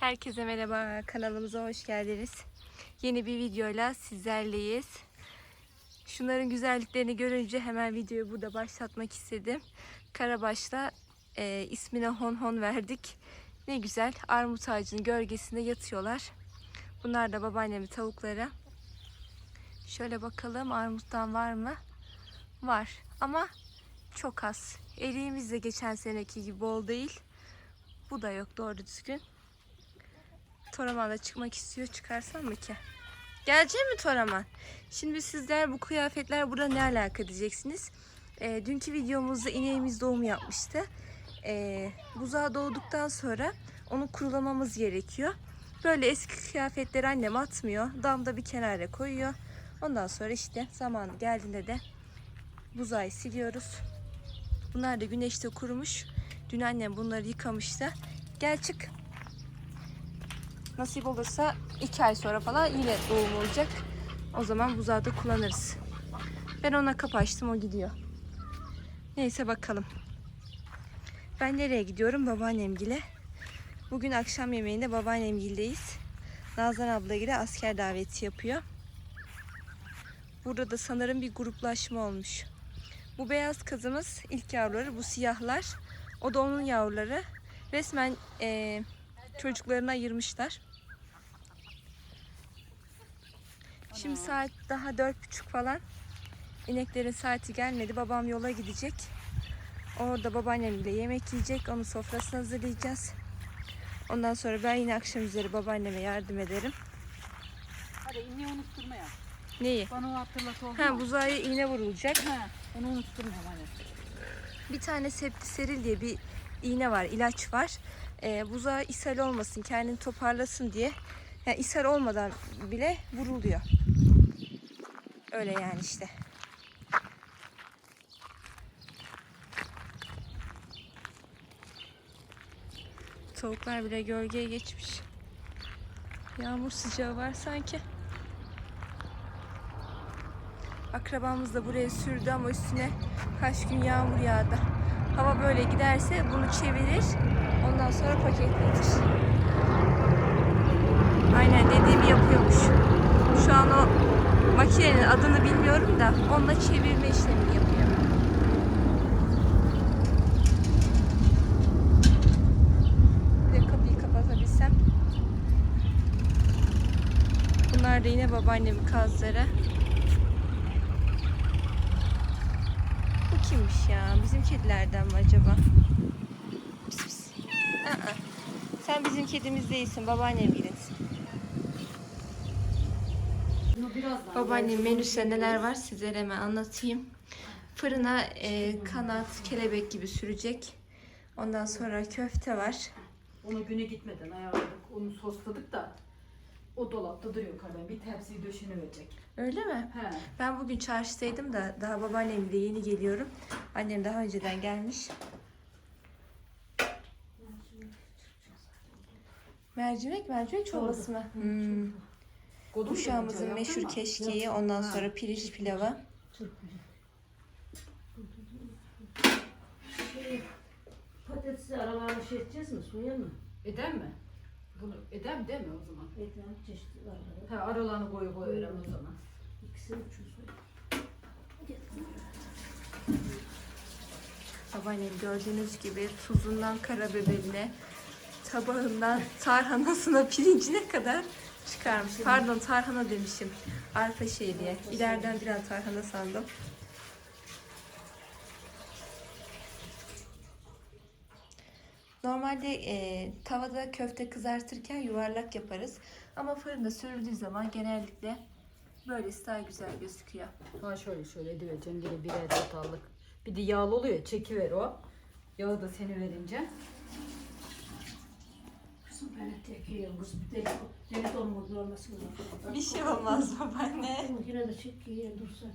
Herkese merhaba, kanalımıza hoş geldiniz. Yeni bir videoyla sizlerleyiz. Şunların güzelliklerini görünce hemen videoyu burada başlatmak istedim. Karabaş'la e, ismine hon hon verdik. Ne güzel, armut ağacının gölgesinde yatıyorlar. Bunlar da babaannemin tavukları. Şöyle bakalım armuttan var mı? Var ama çok az. Eriğimiz de geçen seneki gibi bol değil. Bu da yok doğru düzgün. Toraman da çıkmak istiyor. Çıkarsam mı ki? Gelecek mi Toraman? Şimdi sizler bu kıyafetler burada ne alaka diyeceksiniz. Ee, dünkü videomuzda ineğimiz doğum yapmıştı. Ee, buzağı doğduktan sonra onu kurulamamız gerekiyor. Böyle eski kıyafetleri annem atmıyor. Damda bir kenara koyuyor. Ondan sonra işte zamanı geldiğinde de buzağı siliyoruz. Bunlar da güneşte kurumuş. Dün annem bunları yıkamıştı. Gel çık. Nasip olursa iki ay sonra falan yine doğum olacak. O zaman buzağı kullanırız. Ben ona kapı açtım o gidiyor. Neyse bakalım. Ben nereye gidiyorum? Babaannemgile. Bugün akşam yemeğinde babaannemgildeyiz. Nazan abla ile asker daveti yapıyor. Burada da sanırım bir gruplaşma olmuş. Bu beyaz kızımız ilk yavruları, bu siyahlar. O da onun yavruları. Resmen eee çocuklarını ayırmışlar. Şimdi saat daha dört buçuk falan. İneklerin saati gelmedi. Babam yola gidecek. Orada babaannemle yemek yiyecek. Onun sofrasını hazırlayacağız. Ondan sonra ben yine akşam üzeri babaanneme yardım ederim. Hadi iğneyi unutturma ya. Neyi? Bana o hatırlat oldu Ha mu? buzağa iğne vurulacak. Ha, onu unutturma hani. Bir tane septiseril diye bir iğne var, ilaç var. Ee, buzağı ishal olmasın, kendini toparlasın diye. Yani ishal olmadan bile vuruluyor. Öyle yani işte. Tavuklar bile gölgeye geçmiş. Yağmur sıcağı var sanki. Akrabamız da buraya sürdü ama üstüne kaç gün yağmur yağdı. Hava böyle giderse bunu çevirir. Ondan sonra paketletir. Aynen dediğimi yapıyormuş. Şu an o makinenin adını bilmiyorum da onunla çevirme işlemini yapıyor. Bir kapıyı kapatabilsem. Bunlar da yine babaannemin kazları. Bu kimmiş ya? Bizim kedilerden mi acaba? Pis pis. Aa, sen bizim kedimiz değilsin. Babaannem girinsin. Bunu birazdan. Babaannem menüsünde neler var sizlere hemen anlatayım. Fırına e, kanat, kelebek gibi sürecek. Ondan sonra köfte var. Onu güne gitmeden ayarladık. Onu sosladık da o dolapta duruyor kardeşim. Bir tepsiyi döşene verecek. Öyle mi? He. Ben bugün çarşıdaydım da daha babaannemle yeni geliyorum. Annem daha önceden gelmiş. Mercimek, mercimek çorbası mı? Hmm. Uşağımızın meşhur keşkeği, ondan sonra pirinç pilavı. Patatesi aralarına şey edeceğiz mi? Soya mı? Eder mi? Bunu eder mi değil mi o zaman? Eden çeşitli aralara. Ha aralarını koyu koyu verem o zaman. İkisini soy. Babaannem gördüğünüz gibi tuzundan karabiberine, tabağından tarhanasına, pirincine kadar çıkarmış. Pardon tarhana demişim. Arpa şey diye. İleriden bir an tarhana sandım. Normalde e, tavada köfte kızartırken yuvarlak yaparız. Ama fırında sürüldüğü zaman genellikle böylesi daha güzel gözüküyor. Ha şöyle şöyle edivereceğim. Biri birer çatallık. Bir de yağlı oluyor. Çekiver o. Yağı da seni verince. Kız bir de deli dolmadı olmasın. Bir şey olmaz babaanne. Yine de çek yiyen dursa.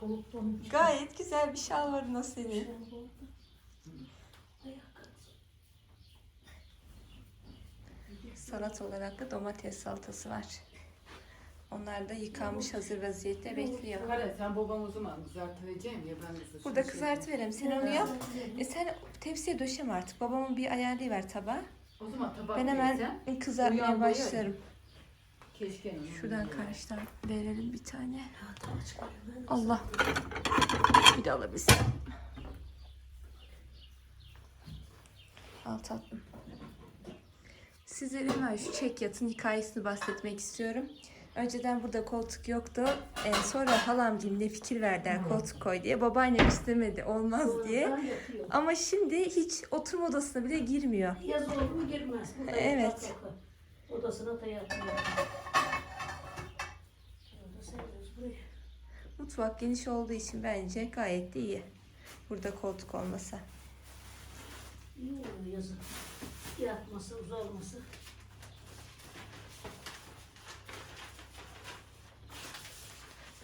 Soluk donmuş. Gayet güzel bir şalvarın o senin. Salat olarak da domates salatası var. Onlar da yıkanmış hazır vaziyette bekliyor. Kare sen babam o zaman kızartıvereceğim ya ben de Burada kızartıverem. Sen onu yap. E sen tepsiye döşeme artık. Babamın bir ayarlayıver tabağı. O zaman tabak Ben hemen versen, kızartmaya Uyan, başlarım. Keşke. Şuradan karşıdan verelim bir tane. Allah. Bir de alabilsem. Al tatlım. Sizlere hemen şu çek yatın hikayesini bahsetmek istiyorum. Önceden burada koltuk yoktu. Ee, sonra halam gibi ne fikir verdiler koltuk koy diye. Babaannem istemedi olmaz diye. Ama şimdi hiç oturma odasına bile girmiyor. Yaz oldu mu girmez. Burada Evet. yatak yapar. Odasına da yatıyor. Şurada seriyoruz buraya. Mutfak geniş olduğu için bence gayet de iyi. Burada koltuk olmasa. İyi oluyor yazın. Yatması, uzanması.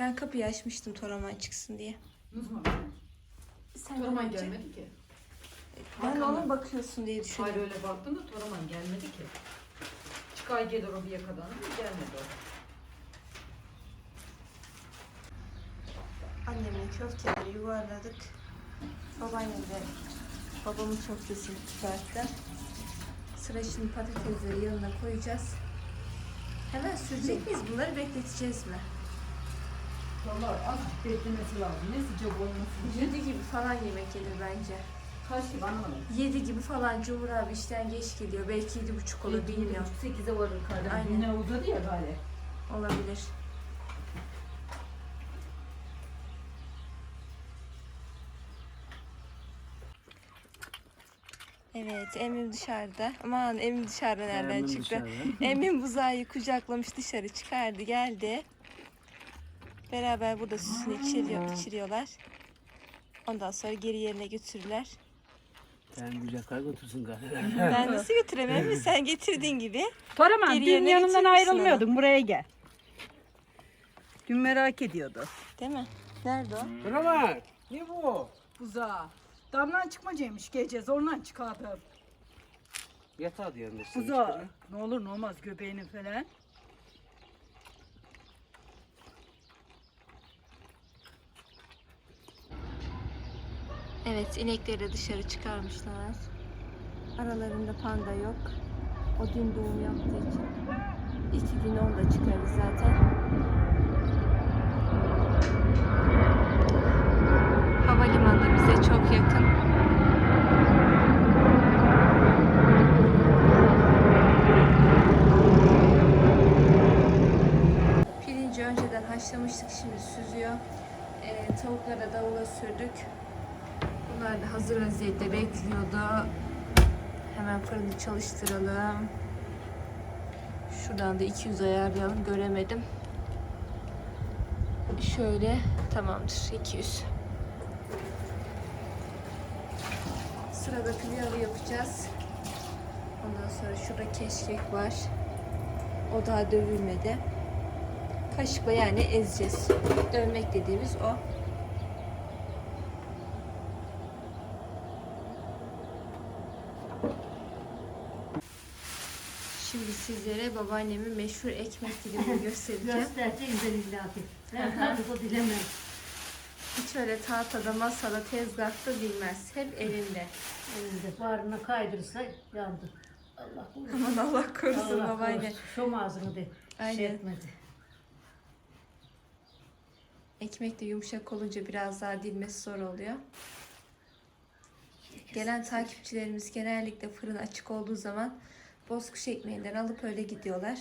Ben kapıyı açmıştım Toraman çıksın diye. Sen Toraman önce- gelmedi ki. Ben ona bakıyorsun diye Hayır düşündüm. öyle baktım da Toraman gelmedi ki. Çıkay gelir o bir yakadan ama gelmedi o. Annemle köfteleri yuvarladık. Babaannem de babamın köftesini çıkarttı. Sıra şimdi patatesleri yanına koyacağız. Hemen sürecek miyiz? Bunları bekleteceğiz mi? Valla az beklemesi lazım. Ne sıcak olması için. 7 gibi falan yemek gelir bence. Kaç gibi anlamadım. 7 gibi falan Cumhur abi işten geç geliyor. Belki 7.30 olur bilmiyorum. 8'e varır kardeşim. Aynen. Yine uzadı ya galiba. Olabilir. Evet, Emin dışarıda. Aman Emin dışarıda nereden Hemen çıktı? dışarıda. Emin buzayı kucaklamış dışarı çıkardı geldi. Beraber burada süsünü içiriyor, içiriyorlar. Ondan sonra geri yerine götürürler. Sen kucaklar götürsün galiba. Ben nasıl götüremem mi? Sen getirdiğin gibi. Toraman Geri dün yerine yanından getirmişsin ayrılmıyordun buraya gel. Dün merak ediyordu. Değil mi? Nerede o? Durama. Ne bu? Buza. Damdan çıkmacaymış gece zorla çıkardım. Yatağa diyorum. Buza. Ne olur ne olmaz göbeğinin falan. Evet, inekleri de dışarı çıkarmışlar. Aralarında panda yok. O dün doğum yaptığı için. İki gün onu da çıkarız zaten. Havalimanı bize çok yakın. Pirinci önceden haşlamıştık, şimdi süzüyor. Ee, tavuklara davula sürdük. Bunlar da hazır vaziyette bekliyordu. Hemen fırını çalıştıralım. Şuradan da 200 ayarlayalım. Göremedim. Şöyle tamamdır 200. Sırada pilavı yapacağız. Ondan sonra şurada keşkek var. O daha dövülmedi. Kaşıkla yani ezeceğiz. Dövmek dediğimiz o. Şimdi sizlere babaannemin meşhur ekmek dilimini göstereceğim. Göstereceğim. Ben tabii o dilemem. Hiç öyle tahtada, masada, tezgahta bilmez. Hep elinde. Elinde bağrına kaydırırsa yandı. Allah korusun. Aman Allah korusun Allah babaanne. Şom ağzını de. Aynen. Şey etmedi. Ekmek de yumuşak olunca biraz daha dilmesi zor oluyor. Gelen takipçilerimiz genellikle fırın açık olduğu zaman bozkuş ekmeğinden alıp öyle gidiyorlar.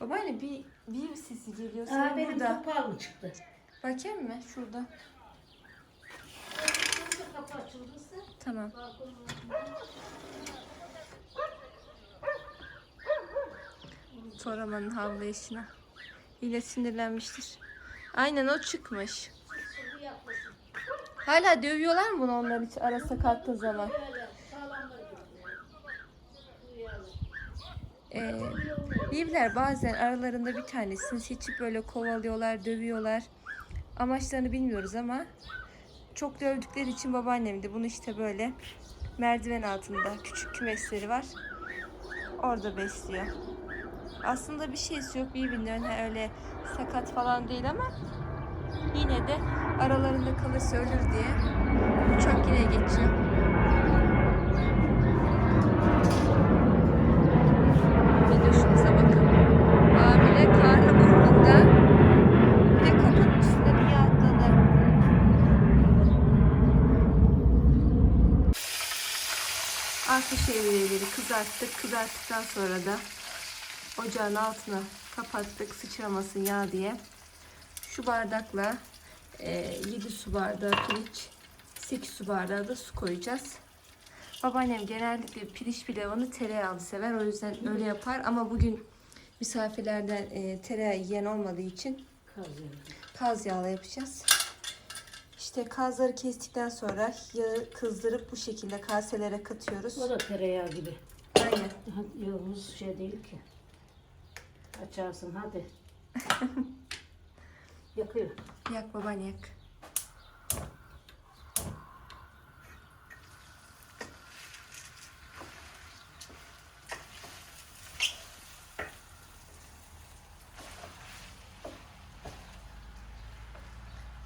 Babaanne bir bir sesi geliyor. Aa, Senin benim burada. kapağı mı çıktı? Bakayım mı? Şurada. Kapı açıldıysa Tamam. Toraman'ın havlayışına. Yine sinirlenmiştir. Aynen o çıkmış. Hala dövüyorlar mı bunu onlar hiç arasa kalktığı zaman? Ee, Bibler bazen aralarında bir tanesini seçip böyle kovalıyorlar, dövüyorlar. Amaçlarını bilmiyoruz ama çok dövdükleri için babaannem de bunu işte böyle merdiven altında küçük kümesleri var. Orada besliyor. Aslında bir şeysi yok birbirinden öyle sakat falan değil ama yine de aralarında kalırsa ölür diye Uçak yine geçiyor. Bir de şunuza bakın. Hamile karlı burnunda. De kapının üstünde niye atladı? Arka şevreleri kızarttık. Kızarttıktan sonra da ocağın altına kapattık sıçramasın yağ diye. Şu bardakla e, 7 su bardağı pirinç, 8 su bardağı da su koyacağız. Babaannem genellikle pirinç pilavını tereyağlı sever. O yüzden öyle yapar. Ama bugün misafirlerden e, tereyağı yiyen olmadığı için kaz yağla yapacağız. İşte kazları kestikten sonra yağı kızdırıp bu şekilde kaselere katıyoruz. O da tereyağı gibi. Aynen. Yolumuz şey değil ki. Açarsın hadi. Yakıyor. Yak babaanne yak.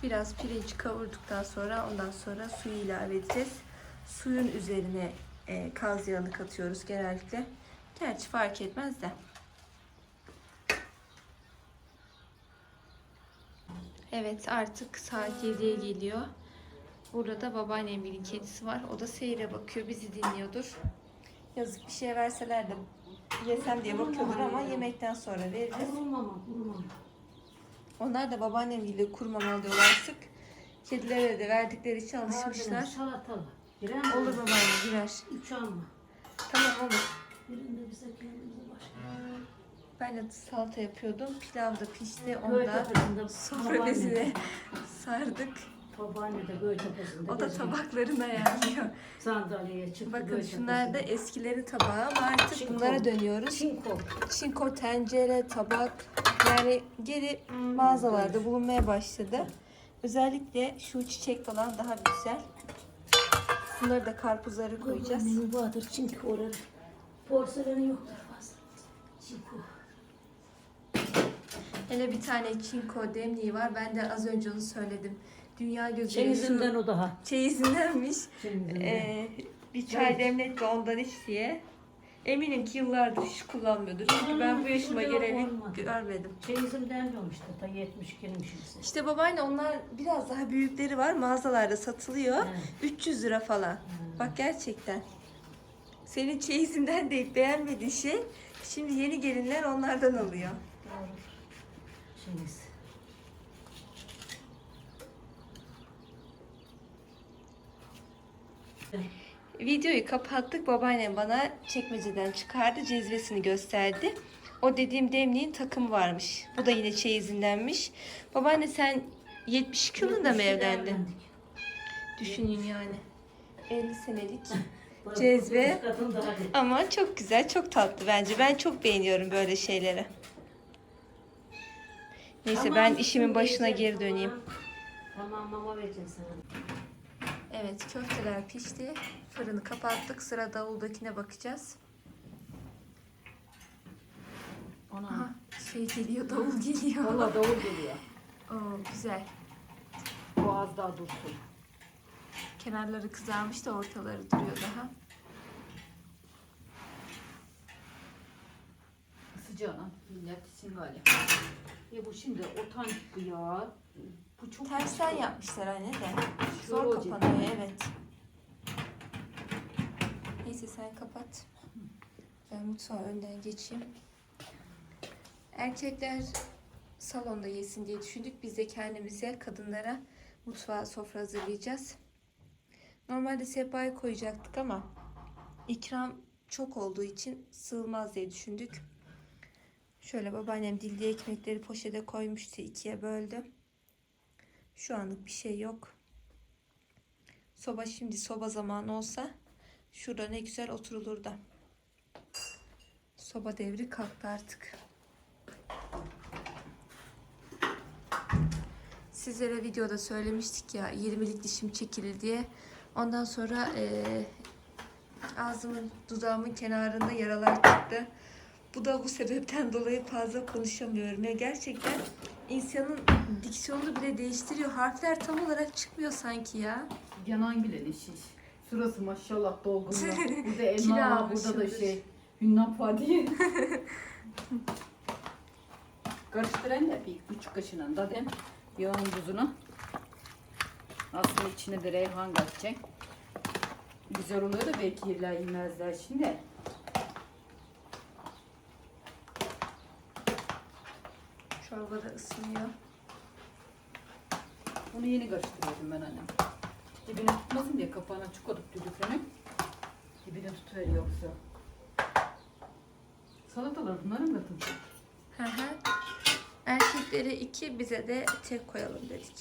Biraz pirinç kavurduktan sonra ondan sonra suyu ilave edeceğiz. Suyun üzerine e, kaz yağını katıyoruz genellikle. Gerçi fark etmez de. Evet artık saat 7'ye geliyor. Burada da babaannemin kedisi var. O da seyre bakıyor. Bizi dinliyordur. Yazık bir şey verseler de yesem diye bakıyordur ama yemekten sonra veririz. Onlar da babaannemle kurmam alıyorlar sık. Kedilere de verdikleri için alışmışlar. Salatalı. Girer mi? Olur babaanne girer. Üç alma. Tamam olur. Birinde bize kendimize başka. Ben de salata yapıyordum. Pilav da pişti. Köy Onu da tepesinde sofra bezine sardık. Babaanne de göy tepesinde. O da geziyor. tabaklarını ayarlıyor. Sandalyeye çıktı. Bakın göy şunlar da tepesinde. eskilerin tabağı ama artık Çinko. bunlara dönüyoruz. Çinko. Çinko, tencere, tabak yani geri mağazalarda bulunmaya başladı. Özellikle şu çiçek falan daha güzel. Bunları da karpuzları koyacağız. Benim vardır çinko orada. Porseleni yoktur fazla. Çinko. Hele bir tane çinko demliği var. Ben de az önce onu söyledim. Dünya gözüyle Çeyizinden o daha. çeyizindenmiş. Çeyizinden. Ee, bir çay demlet de ondan iç diye. Eminim ki yıllardır hiç kullanmıyordur. Çünkü ben bu yaşıma geleli görmedim. Çeyizimden diyorum işte. Ta 70 girmişiz. İşte babaanne onlar biraz daha büyükleri var. Mağazalarda satılıyor. Evet. 300 lira falan. Bak gerçekten. Senin çeyizinden deyip beğenmediğin şey şimdi yeni gelinler onlardan alıyor. Doğru. Çeyiz. Videoyu kapattık. Babaannem bana çekmeceden çıkardı. Cezvesini gösterdi. O dediğim demliğin takımı varmış. Bu da yine çeyizindenmiş. Babaanne sen 72 yılında mı evlendin? Düşünün yani. 50 senelik. Cezve. Ama çok güzel, çok tatlı bence. Ben çok beğeniyorum böyle şeyleri. Neyse Tamam, ben işimin başına geri döneyim. Tamam, tamam mama vereceğim sana. Evet köfteler pişti. Fırını kapattık. Sıra davuldakine bakacağız. Ana. Aha, şey geliyor, davul geliyor. Valla davul geliyor. Oo, güzel. Bu az daha dursun. Kenarları kızarmış da ortaları duruyor daha. İçin galiba. Ya bu şimdi otantik bu ya. Bu çok Tersten yapmışlar anne de. Zor olacak. kapanıyor evet. Neyse sen kapat. Ben mutfağa önden geçeyim. Erkekler salonda yesin diye düşündük. Biz de kendimize kadınlara mutfağa sofra hazırlayacağız. Normalde sehpayı koyacaktık ama ikram çok olduğu için sığılmaz diye düşündük. Şöyle babaannem dildiği ekmekleri poşete koymuştu. ikiye böldü. Şu anlık bir şey yok. Soba şimdi soba zamanı olsa şurada ne güzel oturulur da. Soba devri kalktı artık. Sizlere videoda söylemiştik ya 20'lik dişim çekildi diye. Ondan sonra eee, ağzımın dudağımın kenarında yaralar çıktı. Bu da bu sebepten dolayı fazla konuşamıyorum. Ya gerçekten insanın diksiyonunu bile değiştiriyor. Harfler tam olarak çıkmıyor sanki ya. Yanan bile şiş. Şurası maşallah dolgun. Burada elma var, burada da şey. Hünnap Fatih. Karıştıran da bir üç kaşığına da dem. Yağın buzunu. Aslında içine de reyhan katacak. Güzel oluyor da belki yerler yemezler şimdi. Çorba da ısınıyor. Bunu yeni karıştırıyordum ben annem. Dibine tutmasın diye kapağını açık olup düdüklemek. Dibine tutuver yoksa. Salatalar bunların katın. Hı hı. Erkeklere iki, bize de tek koyalım dedik.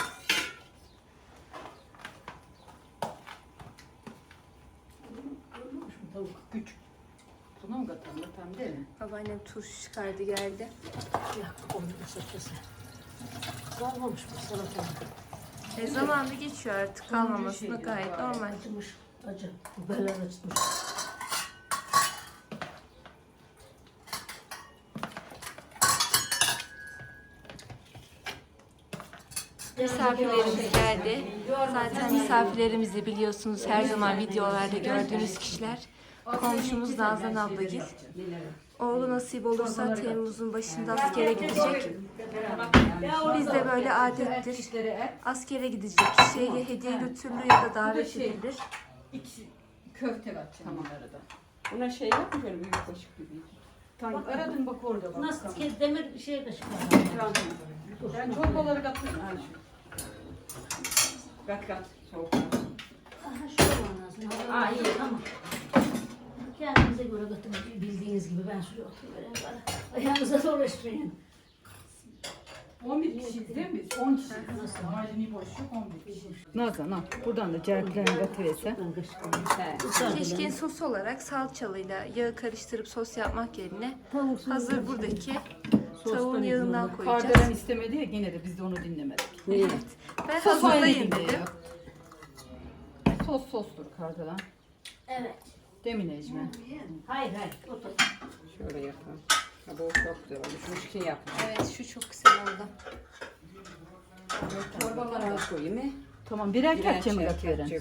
Görülmüş mü tavuk? Küçük. Buna mı katalım? Katalım Babaannem turşu çıkardı geldi. Ya onun salatası. Kalmamış bu salata. E zamanı geçiyor artık kalmaması da şey gayet normal. Acımış. Acı. Biberler acıtmış. Misafirlerimiz geldi. Zaten misafirlerimizi biliyorsunuz her zaman videolarda gördüğünüz kişiler. Komşumuz Nazan ablagil. Oğlu nasip olursa Temmuz'un başında askere gidecek. Bizde böyle adettir. Askere gidecek kişiye hediye götürülür ya da davet şey. edilir. İki köfte katacağım tamam. arada. Buna şey yok mu şöyle büyük kaşık gibi? Tamam aradın bak orada bak. Nasıl Tamam. demir bir şey kaşık var. Tamam. Ben çorbaları katmışım. Kat kat. Soğuk. Aha şu olman lazım. Aa, iyi. Tamam. Kendinize göre götürün. Bildiğiniz gibi ben şuraya bana. Ayağınıza dolaşmayın. 11 kişiyiz değil mi biz? 10 kişi. Nasıl? Ailenin boş yok 11 kişi. Nazan ha. Buradan da kaşık He. Keşke sos olarak salçalıyla yağı karıştırıp sos yapmak yerine Tavuk hazır buradaki tavuğun yağından Kardelen koyacağız. istemedi ya gene de biz de onu dinlemedik. Evet. Ben Sos hazırlayayım ayrı dedim. Sos sostur kardelen. Evet. Değil mi Necmi? Hayır hayır. Otur. Şöyle yapalım. Ha, bu çok güzel oldu. Şunu şey yapalım. Evet şu çok güzel oldu. Çorbalara az koyayım mı? Tamam birer Birer kepçe mi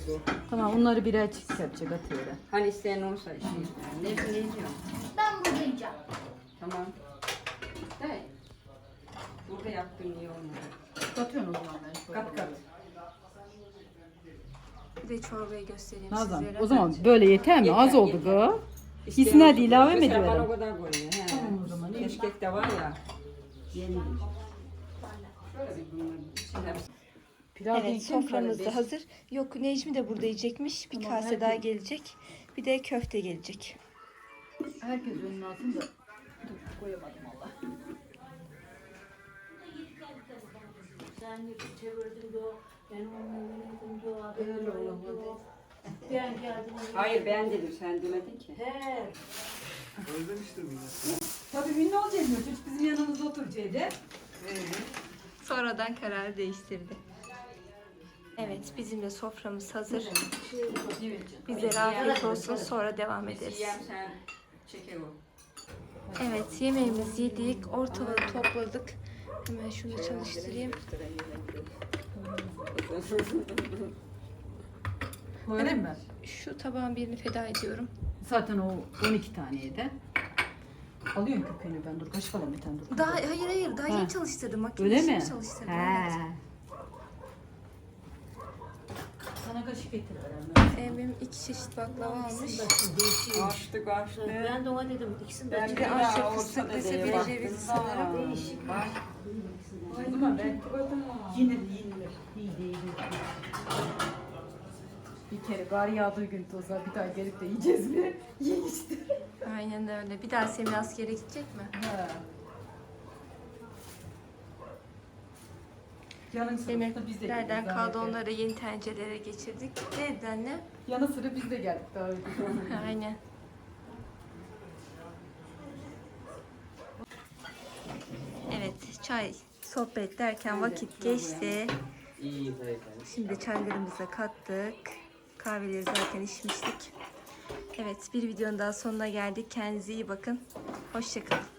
bu. Tamam onları birer kepçe katıveren. Hani isteyen olsa şey. Ne ne diyeceğim? Ben burada yiyeceğim. Tamam. De. Burada yaptım niye olmadı? Katıyorsun o zaman ben Kat kat. Bir de çorbayı göstereyim Nazan sizlere. o zaman böyle yeter mi? Yeter, Az oldu yeter. İsteyen İkisine de ilave mi Mesela bana o kadar koyuyor. He. Tamam o zaman, iyi. Keşkek de var ya. Yeni. Şöyle bir bunların içine. Pilav Evet kim soframız da hazır. Yok Necmi de burada yiyecekmiş. Bir Tamam, kase daha gelecek. Bir de köfte gelecek. Herkes önüne alsın da. Dur koyamadım Allah. O. Öyle olamadı. Ben geldim. Hayır ben dedim sen demedin ki. He. Tabii ünlü olacak mı? Çocuk bizim yanımızda oturacaktı. Sonradan karar değiştirdi. Evet bizim de soframız hazır. Evet canım. Bizlere afiyet olsun sonra devam ederiz. Yiyem sen çeker o. Evet yemeğimizi yedik. Ortalığı topladık. Hemen şunu çalıştırayım. Koyarım ben. Şu tabağın birini feda ediyorum. Zaten o 12 taneydi. Alıyorum köpeğini ben dur. Kaşık alayım bir tane dur. Daha hayır hayır daha Ha. yeni çalıştırdım. Makine Öyle şimdi mi? çalıştırdım. He. Evet. Sana kaşık ben. Ee, benim iki çeşit baklava almış. Açtık açtık. Ben de ona dedim. İkisini de Ben Bir de daha Antep ortada fıstıklısı diye bir baktım cevizi da. sanırım. Zaman ben yine yine. Bir kere gar yağdığı gün tozlar bir daha gelip de yiyeceğiz mi? Yiyin işte. Aynen öyle. Bir daha Semih askere gidecek mi? Ha. Da biz de geldik kaldı zahmet. onları yeni tencerelere geçirdik. Nereden anne? Yanı sıra biz de geldik daha önce. Aynen. Evet çay sohbet derken vakit geçti. İyi zaten. Şimdi çaylarımıza kattık. Kahveleri zaten içmiştik. Evet bir videonun daha sonuna geldik. Kendinize iyi bakın. Hoşçakalın.